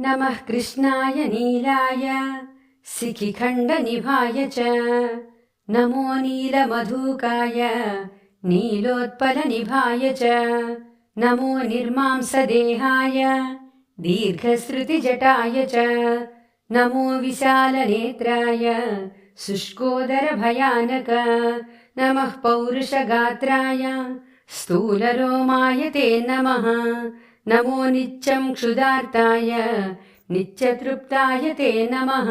नमः कृष्णाय नीलाय सिखिखण्डनिभाय च। नमो नीलमधुकाय नीलोत्पलनिभाय च। नमो निर्मांसदेहाय दीर्घश्रुतिजटाय च। नमो विशालनेत्राय शुष्कोदरभयानक। नमः पौरुषगात्राय स्थूलरोमाय ते नमः नमो नित्यम् क्षुदार्ताय नित्यतृप्ताय ते नमः।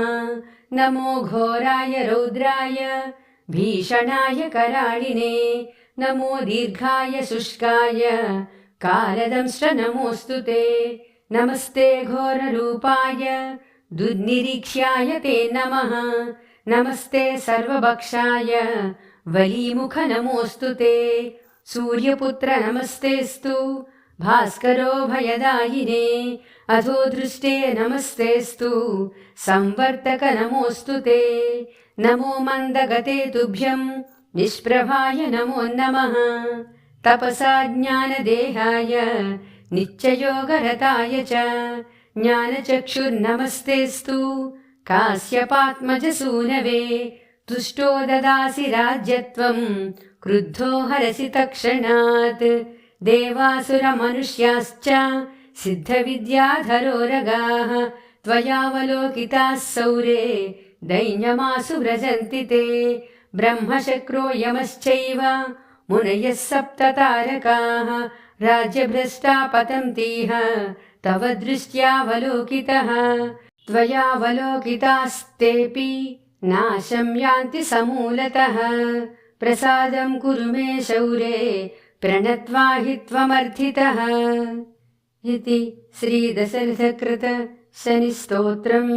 नमो घोराय रौद्राय भीषणाय कराळिने नमो दीर्घाय शुष्काय कालदंश्च नमोऽस्तु ते। नमस्ते घोररूपाय दुर्निरीक्ष्याय ते नमः। नमस्ते सर्वभक्षाय वलीमुख नमोऽस्तु ते। सूर्यपुत्र नमस्तेऽस्तु भास्करो भयदायिने अधो दृष्टे नमस्तेऽस्तु संवर्तक नमोऽस्तु ते। नमो मन्दगते तुभ्यम् निष्प्रभाय नमो नमः। तपसा ज्ञानदेहाय नित्ययोगरताय च ज्ञानचक्षुर्नमस्तेऽस्तु। कास्यपात्मजसूनवे तुष्टो ददासि राज्यत्वम् क्रुद्धो हरसि तक्षणात् देवासुरमनुष्याश्च सिद्धविद्याधरोरगाः त्वयावलोकिताः सौरे दैन्यमासु व्रजन्ति ते। ब्रह्मशक्रो यमश्चैव मुनयः सप्ततारकाः राज्यभ्रष्टा पतन्तीह तव दृष्ट्यावलोकितः त्वयावलोकितास्तेऽपि नाशं यान्ति समूलतः। प्रसादं कुरु मे शौरे प्रणत्वा हि त्वमर्थितः इति श्रीदशरथकृत शनिस्तोत्रम्